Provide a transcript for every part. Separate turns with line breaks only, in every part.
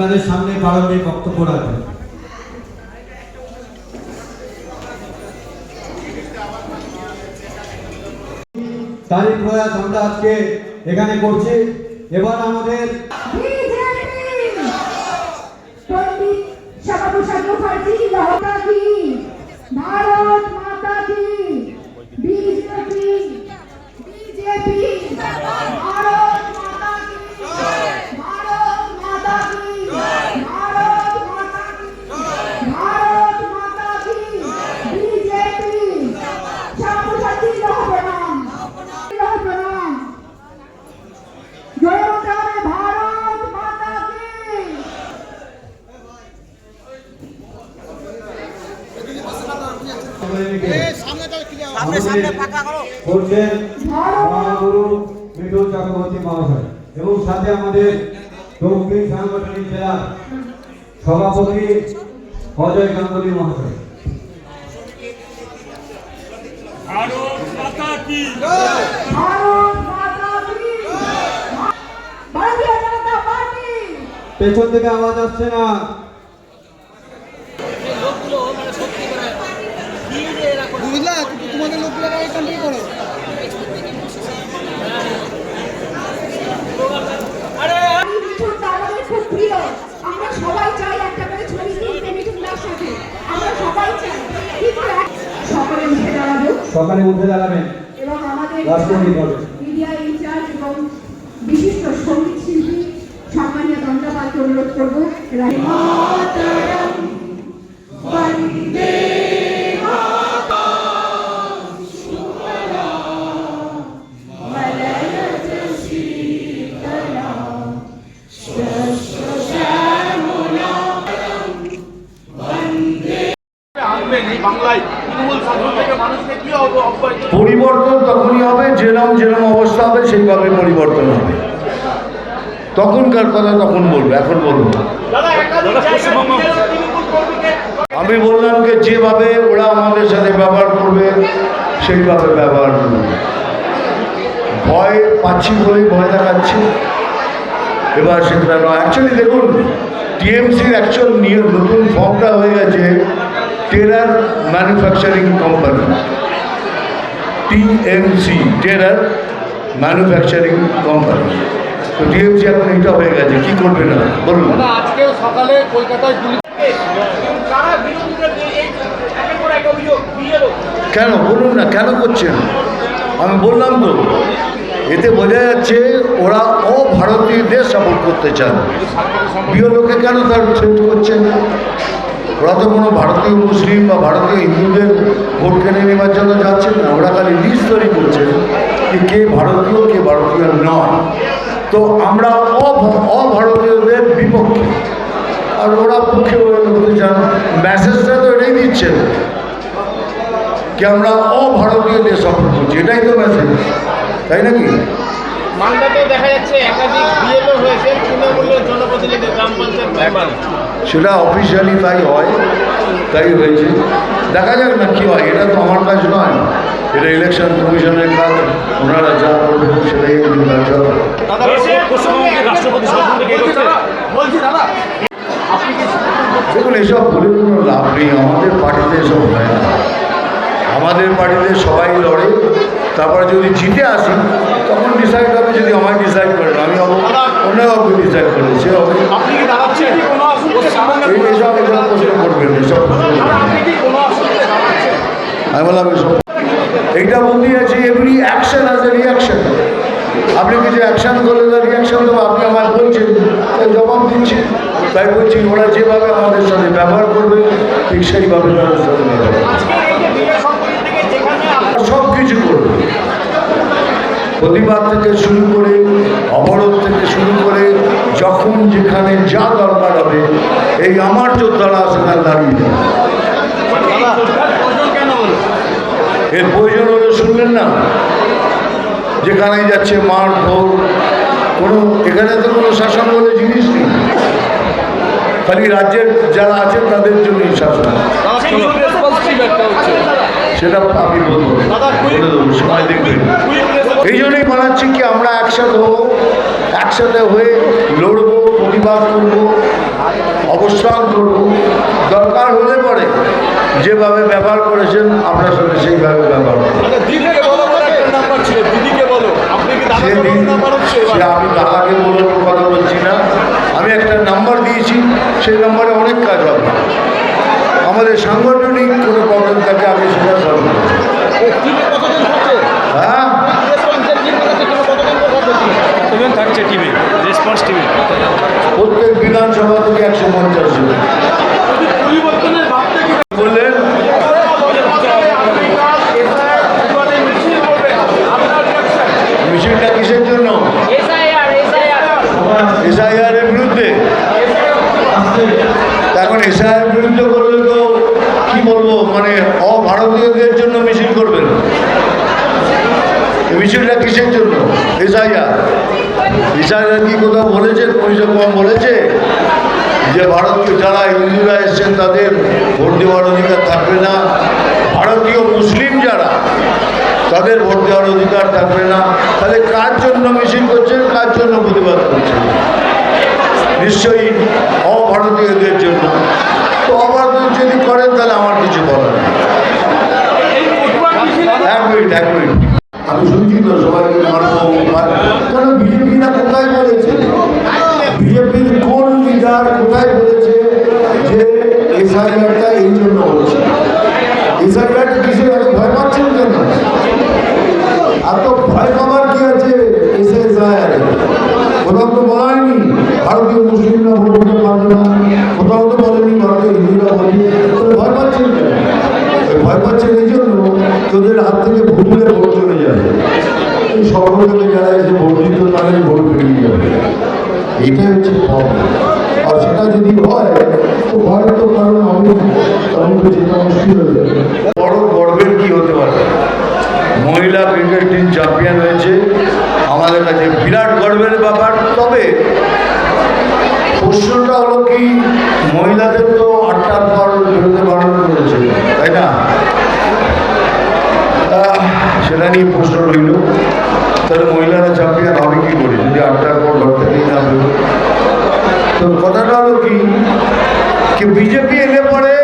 আপনাদের সামনে প্রারম্ভে বক্তব্য রাখবেন প্রয়াস আমরা আজকে এখানে করছি। এবার আমাদের ভারত মাতা কি বিজেপি সমাজসেবীকে মহাগুরু মিঠুন চক্রবর্তী মহাশয়। এবং সাথে আমাদের দক্ষিণ সাংগঠনিক জেলার সভাপতি অজয় গাঙ্গুলী মহাশয়। পেছন থেকে আওয়াজ আসছে না।
লোকগুলো কন্ট্রোল করো
আমরা সবাই চাই একটা করে ছবি সাথে আমরা সকালে উঠে
দাঁড়াবেন।
এবং আমাদের মিডিয়া ইনচার্জ এবং বিশিষ্ট সংগীত শিল্পী সম্মানীয় দণ্ডপালকে অনুরোধ করব। বন্দে
যেরম অবস্থা হবে, সেইভাবে পরিবর্তন হবে। তখনকার কথা তখন বলব, এখন বলব আমি বললাম যে, যেভাবে ওরা আমাদের সাথে ব্যবহার করবে, সেইভাবে ব্যবহার করবে। ভয় পাচ্ছি বলেই ভয় দেখাচ্ছি। এবার সেটা নয় অ্যাকচুয়ালি দেখুন, টিএমসির অ্যাকচুয়াল নিয়ে নতুন ফর্মটা হয়ে গেছে terror manufacturing company TMC terror manufacturing company তো টিএমসি এখন এটা হয়ে গেছে কি করবে না? বলুন।
আজকে সকালে কলকাতায়
কেন? বলুন না কেন করছেন? আমি বললাম তো এতে বোঝা যাচ্ছে ওরা অভারতীয়দের সাপোর্ট করতে চান। বিএলওকে কেন তার থ্রেট করছেন? ওরা তো কোনো ভারতীয় মুসলিম বা ভারতীয় হিন্দুদের ভোট কেড়ে নেওয়ার জন্য যাচ্ছেন না ওরা খালি লিস্ট তৈরি করছেন যে কে ভারতীয় কে ভারতীয় নয় তো আমরা অভ- অভারতীয়দের বিপক্ষে। আর ওরা পক্ষে করতে চান মেসেজটা তো এটাই দিচ্ছেন কি আমরা অভারতীয়দের সাপোর্ট করছি। এটাই তো মেসেজ তাই নাকি?
মালদাতেও দেখা যাচ্ছে একাধিক বিএলও হয়েছে তৃণমূলের জনপ্রতিনিধি গ্রাম পঞ্চায়েত
সেটা অফিসিয়ালি তাই হয় তাই হয়েছে। দেখা যাক না কী হয় এটা তো আমার কাজ নয়। এটা ইলেকশন কমিশনের কাজ ওনারা যা করবেন সেটাই দেখুন এসব বলে কোনো লাভ নেই আমাদের পার্টিতে এসব হয় না। আমাদের পার্টিতে সবাই লড়ে তারপরে যদি জিতে আসি তখন ডিসাইড হবে যদি আমায় ডিসাইড করেন আমি অন্য কাউকে ডিসাইড করে সে হবে।
আপনি কি দাঁড়াচ্ছেন? কোনো পশ্চিমবঙ্গের
এই এসব এসব প্রশ্ন করবেন এসব প্রশ্ন করবেন।
আপনি কি কোনো অসুবিধা দাঁড়াচ্ছেন
আমি বললাম এসব এইটা বলতেই আছে এভরি অ্যাকশন এ রিয়াকশন আপনি কিছু অ্যাকশন করলে রিয়াকশন দেবো আপনি আমার বলছেন তাই জবাব দিচ্ছি। তাই বলছি ওরা যেভাবে আমাদের সাথে ব্যবহার করবে ঠিক সেইভাবে তাদের সাথে সব কিছু করবে। প্রতিবাদ থেকে শুরু করে অবরোধ থেকে শুরু করে যখন যেখানে যা দরকার হবে, এই আমার যোদ্ধারা সেখানে দাঁড়িয়ে এর প্রয়োজন হলে শুনবেন না। যেখানেই যাচ্ছে মার ধর কোনো, এখানে তো কোনো শাসন বলে জিনিস নেই। খালি রাজ্যের যারা আছেন তাদের জন্যই শাসন। সেটা আমি বলব। বলে সময় দেখবেন এই জন্যই বানাচ্ছি কি আমরা একসাথে হব। একসাথে হয়ে লড়বো প্রতিবাদ করব অবস্থান করব। দরকার হলে পরে যেভাবে ব্যবহার করেছেন আপনার সঙ্গে সেইভাবে ব্যবহার
হচ্ছে
সে আমি দাদাকে বলে কথা বলছি না। আমি একটা নাম্বার দিয়েছি। সেই নাম্বারে অনেক কাজ হবে। আমাদের সাংগঠনিক কোনো প্রবলেম থাকে আমি সেটা সলভ
টিমে
রেসপন্স টিমে
প্রত্যেক বিধানসভা থেকে একশো পঞ্চাশ জন। কিসের জন্য? বিরুদ্ধে। এখন এসআইআর বিরুদ্ধে তো কি বলব মানে অভারতীয়দের জন্য মিছিল করবেন। মিছিলটা কিসের জন্য? এসআইআর। এসআইআর কি কোথাও বলেছে? কম বলেছে? যে ভারতীয় যারা হিন্দুরা এসছেন তাদের ভোট দেওয়ার অধিকার থাকবে না। ভারতীয় মুসলিম যারা, তাদের ভোট দেওয়ার অধিকার থাকবে না। তাহলে কার জন্য মিছিল করছেন? কার জন্য প্রতিবাদ করছেন? নিশ্চয়ই অভারতীয়দের জন্য। তো অভারতীয় যদি করেন, তাহলে আমার এক মিনিট এক মিনিট। তো কোথায় বলেছে? বিজেপির কোন লিডার কোথায় বলেছে যে এসআইআরটা এই জন্য হচ্ছে? এসআইআরটা কিসের? ভয় পাচ্ছেন কেন? এত ভয় পাবার কি আছে এসআইআর কোথাও তো বলা হয়নি ভারতীয় মুসলিমরা ভোট দিতে পারবে না কোথাও তো বলেনি ভারতীয় হিন্দুরা বলেনি তাহলে ভয় পাচ্ছেন কেন ওই ভয় পাচ্ছেন এই জন্য তোদের হাত থেকে ভুলে ভোট চলে যাবে এই সর্বদলে যারা এসে ভোট দিত তাদের ভোট বেরিয়ে যাবে আর সেটা যদি হয়, তো ভয় তো কারণ আমি যেটা মুশকিল হয়ে বড় গর্বের কি হতে পারে? মহিলা ক্রিকেট টিম চ্যাম্পিয়ন হয়েছে। আমাদের কাছে বিরাট গর্বের ব্যাপার। তবে প্রশ্নটা হলো কি, মহিলাদের তো আটটার পর বেরোতে বারণ করেছে তাই না আহ, সেটা নিয়ে প্রশ্ন রইল তাহলে মহিলারা চ্যাম্পিয়ন হবে কি করে যদি আটটার পর ঘর থেকেই না বেরো তো কথাটা হলো কি কি বিজেপি এলে পরে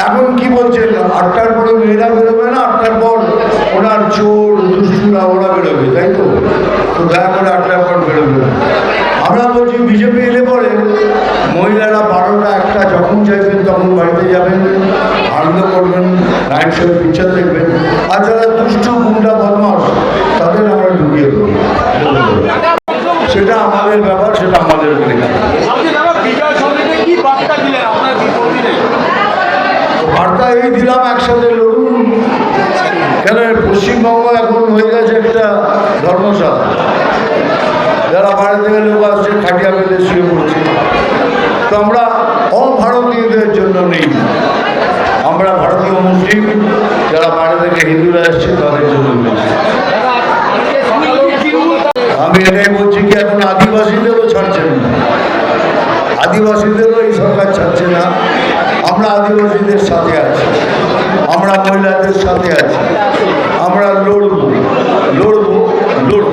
এখন কি বলছেন, আটটার পরে মেয়েরা বেরোবে না, আটটার পর ওনার চোর, দুষ্টুরা ওরা বেরোবে, তাই তো? তো দয়া করে আটটার পর বেরোবে না। আমরা বলছি, বিজেপি এলে পরে মহিলারা বারোটা একটা যখন চাইবেন তখন বাড়িতে যাবেন, আনন্দ করবেন নাইট শো পিকচার দেখবেন। আর যারা দুষ্টু, গুন্ডা বদমাস তাদের আমরা ঢুকিয়ে দেবো। সেটা আমাদের ব্যাপার, সেটা আমাদের লেখা
আপনি দাদা বিজয় সমিতি কি বার্তা দিলেন আপনার বিপক্ষে
বার্তা এই দিলাম একসাথে লড়ুন। কেন পশ্চিমবঙ্গ এখন হয়ে গেছে একটা ধর্মশালা। যারা বাইরে থেকে লোক আসছে, খাটিয়া পেলে শুয়ে পড়ছে। তো আমরা অভারতীয়দের জন্য নেই। আমরা ভারতীয় মুসলিম, যারা বাইরে থেকে হিন্দুরা এসছে, তাদের জন্য আমি এটাই বলছি কি, এখন আদিবাসীদেরও ছাড়ছেন না। আদিবাসীদেরও এই সরকার ছাড়ছে না। আমরা আদিবাসীদের সাথে আছি। আমরা মহিলাদের সাথে আছি। আমরা লড়ব লড়ব লড়ব।